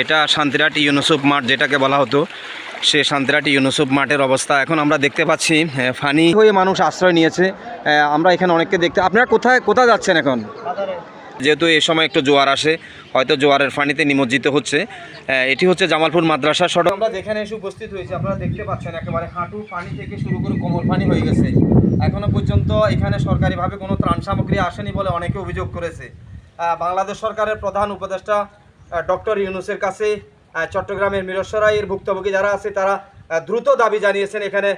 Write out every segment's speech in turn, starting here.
এটা শান্তিরাট ইউনুসুফ মাঠ যেটাকে বলা হতো। সে শান্তিরাট ইউনুসুফ মাঠের অবস্থা। এখন আমরা দেখতে পাচ্ছি ফানি হয়ে মানুষ আশ্রয় নিয়েছে। আমরা এখানে অনেককে দেখতে আপনারা কোথায় কোথায় যাচ্ছেন এখন? যেহেতু এই সময় একটু জোয়ার আসে, হয়তো জোয়ারের ফানিতে নিমজ্জিত হচ্ছে। এটি হচ্ছে জামালপুর মাদ্রাসা সড়ক। আমরা যেখানে এসে উপস্থিত হয়েছি, আপনারা দেখতে পাচ্ছেন একেবারে হাঁটু পানি থেকে শুরু করে কোমর পানি হয়ে গেছে। এখনও পর্যন্ত এখানে সরকারিভাবে কোনো ত্রাণ সামগ্রী আসেনি বলে অনেকে অভিযোগ করেছে। বাংলাদেশ সরকারের প্রধান উপদেষ্টা ডক্টর ইউনুসের কাছে চট্টগ্রামের মিরসরাইয়ের ভুক্তভোগী যারা আছে, তারা দ্রুত দাবি জানিয়েছেন এখানে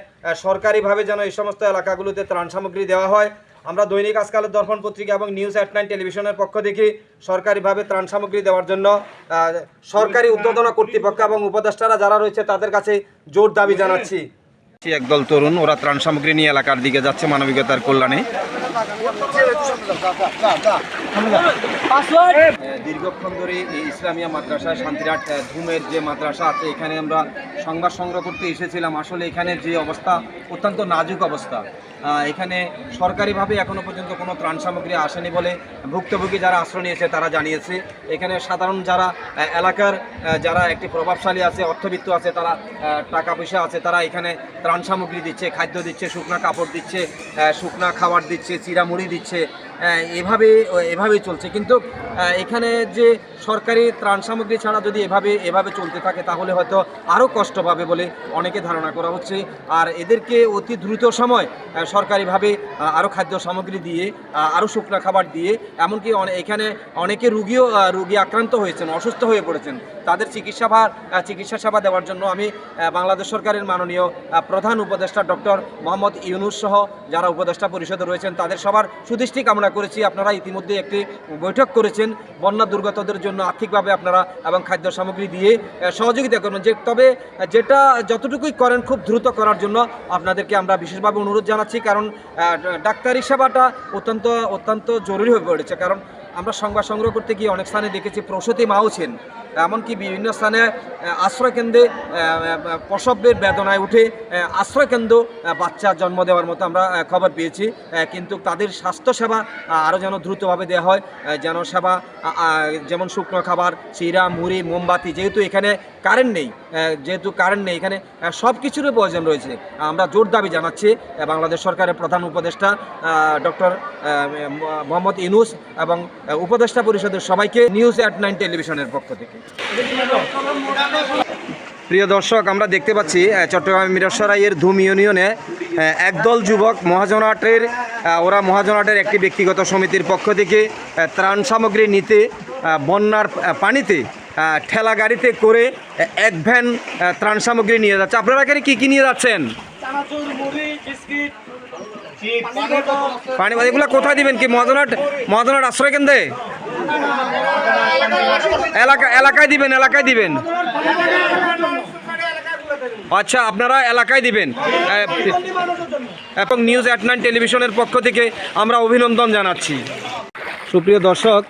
সরকারিভাবে যেন এই সমস্ত এলাকাগুলোতে ত্রাণ সামগ্রী দেওয়া হয়। আমরা দৈনিক আজকালের দর্পণ পত্রিকা এবং নিউজ অ্যাট নাইন টেলিভিশনের পক্ষ থেকে সরকারিভাবে ত্রাণ সামগ্রী দেওয়ার জন্য সরকারি উদ্বোধনা কর্তৃপক্ষ এবং উপদেষ্টারা যারা রয়েছে, তাদের কাছে জোর দাবি জানাচ্ছি। একদল তরুণ ওরা ত্রাণ সামগ্রী নিয়ে এলাকার দিকে যাচ্ছে মানবিকতার কল্যাণে। দীর্ঘক্ষণ ধরে এই ইসলামিয়া মাদ্রাসা শান্তিরাট ধুমের যে মাদ্রাসা আছে এখানে আমরা সংবাদ সংগ্রহ করতে এসেছিলাম। আসলে এখানে যে অবস্থা অত্যন্ত নাজুক অবস্থা। এখানে সরকারিভাবে এখনও পর্যন্ত কোনো ত্রাণ সামগ্রী আসেনি বলে ভুক্তভোগী যারা আশ্রয় নিয়েছে তারা জানিয়েছে। এখানে সাধারণ যারা এলাকার যারা একটি প্রভাবশালী আছে অর্থবিত্ত আছে তারা টাকা পয়সা আছে তারা এখানে ত্রাণ সামগ্রী দিচ্ছে খাদ্য দিচ্ছে শুকনা কাপড় দিচ্ছে শুকনা খাবার দিচ্ছে চিরামুড়ি দিচ্ছে। এভাবে এভাবেই চলছে। কিন্তু এখানে যে সরকারি ত্রাণ সামগ্রী ছাড়া যদি এভাবে এভাবে চলতে থাকে, তাহলে হয়তো আরও কষ্ট পাবে বলে অনেকে ধারণা করা হচ্ছে। আর এদেরকে অতি দ্রুত সময় সরকারিভাবে আরও খাদ্য সামগ্রী দিয়ে আরও শুকনা খাবার দিয়ে, এমনকি এখানে অনেকে রুগীও রুগী আক্রান্ত হয়েছেন, অসুস্থ হয়ে পড়েছেন। তাদের চিকিৎসা ভার চিকিৎসা সেবা দেওয়ার জন্য আমি বাংলাদেশ সরকারের মাননীয় প্রধান উপদেষ্টা ডক্টর মোহাম্মদ ইউনুস সহ যারা উপদেষ্টা পরিষদে রয়েছেন, তাদের সবার সুদৃষ্টি কামনা করেছি, আপনারা ইতিমধ্যে একটি বৈঠক করেছেন বন্যা দুর্গতদের জন্য আর্থিকভাবে আপনারা এবং খাদ্য সামগ্রী দিয়ে সহযোগিতা করবেন যে তবে যেটা যতটুকুই করেন খুব দ্রুত করার জন্য আপনাদেরকে আমরা বিশেষভাবে অনুরোধ জানাচ্ছি, কারণ ডাক্তারি সেবাটা অত্যন্ত অত্যন্ত জরুরি হয়ে পড়েছে। কারণ আমরা সংবাদ সংগ্রহ করতে গিয়ে অনেক স্থানে দেখেছি প্রসূতি মাও ছিলেন। এমনকি বিভিন্ন স্থানে আশ্রয়কেন্দ্রে প্রসবের বেদনায় উঠে আশ্রয়কেন্দ্র বাচ্চা জন্ম দেওয়ার মতো আমরা খবর পেয়েছি। কিন্তু তাদের স্বাস্থ্যসেবা আরও যেন দ্রুতভাবে দেওয়া হয় যেন সেবা যেমন শুকনো খাবার, চিরা, মুড়ি, মোমবাতি, যেহেতু এখানে কারেন্ট নেই যেহেতু কারেন্ট নেই এখানে সব কিছুরই প্রয়োজন রয়েছে। আমরা জোর দাবি জানাচ্ছি বাংলাদেশ সরকারের প্রধান উপদেষ্টা ডক্টর মোহাম্মদ ইনুস এবং উপদেষ্টা পরিষদের সবাইকে নিউজ অ্যাট নাইন টেলিভিশনের পক্ষ থেকে। প্রিয় দর্শক, আমরা দেখতে পাচ্ছি চট্টগ্রাম মিরসরাইয়ের ধুম ইউনিয়নে একদল যুবক মহাজনাটের ওরা মহাজনাটের একটি ব্যক্তিগত সমিতির পক্ষ থেকে ত্রাণ সামগ্রী নিতে বন্যার পানিতে ঠেলা গাড়িতে করে এক ভ্যান ত্রাণ সামগ্রী নিয়ে যাচ্ছে। আপনারা এখানে কী কী নিয়ে যাচ্ছেন? পানি এগুলো কোথায় দিবেন কি মহাজনাট মহাজনাট আশ্রয় কেন্দ্রে এলাকা এলাকায় দিবেন এলাকায় দিবেন। আচ্ছা আপনারা এলাকায় দিবেন। এবং নিউজ অ্যাট নাইন টেলিভিশনের পক্ষ থেকে আমরা অভিনন্দন জানাচ্ছি। সুপ্রিয় দর্শক,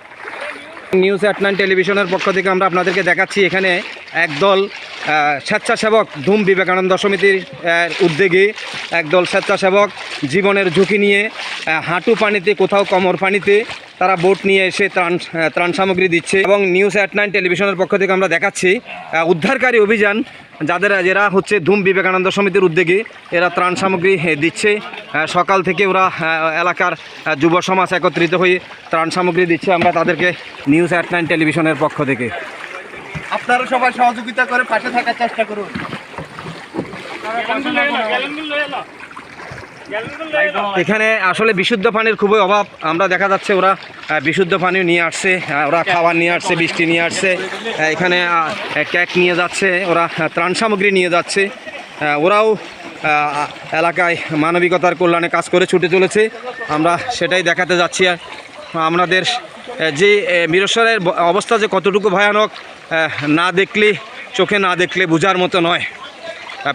নিউজ অ্যাট নাইন টেলিভিশনের পক্ষ থেকে আমরা আপনাদেরকে দেখাচ্ছি এখানে একদল স্বেচ্ছাসেবক ধুম বিবেকানন্দ সমিতির উদ্যোগে একদল স্বেচ্ছাসেবক জীবনের ঝুঁকি নিয়ে হাঁটু পানিতে, কোথাও কমর পানিতে তারা বোট নিয়ে এসে ত্রাণ ত্রাণ সামগ্রী দিচ্ছে এবং নিউজ অ্যাট নাইন টেলিভিশনের পক্ষ থেকে আমরা দেখাচ্ছি উদ্ধারকারী অভিযান যাদের যারা হচ্ছে ধুম বিবেকানন্দ সমিতির উদ্যোগে এরা ত্রাণ সামগ্রী দিচ্ছে। সকাল থেকে ওরা এলাকার যুব সমাজ একত্রিত হয়ে ত্রাণ সামগ্রী দিচ্ছে আমরা তাদেরকে নিউজ অ্যাট নাইন টেলিভিশনের পক্ষ থেকে। আপনারা সবাই সহযোগিতা করে পাশে থাকার চেষ্টা করুন। এখানে আসলে বিশুদ্ধ পানির খুবই অভাব। আমরা দেখা যাচ্ছে ওরা বিশুদ্ধ পানি নিয়ে আসছে ওরা খাবার নিয়ে আসছে, বৃষ্টি নিয়ে আসছে এখানে কেক নিয়ে যাচ্ছে, ওরা ত্রাণ সামগ্রী নিয়ে যাচ্ছে ওরাও এলাকায় মানবিকতার কল্যাণে কাজ করে ছুটে চলেছে। আমরা সেটাই দেখাতে যাচ্ছি। আর আমাদের যে মিরসরের অবস্থা যে কতটুকু ভয়ানক না দেখলে, চোখে না দেখলে বোঝার মতো নয়।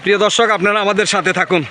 প্রিয় দর্শক, আপনারা আমাদের সাথে থাকুন।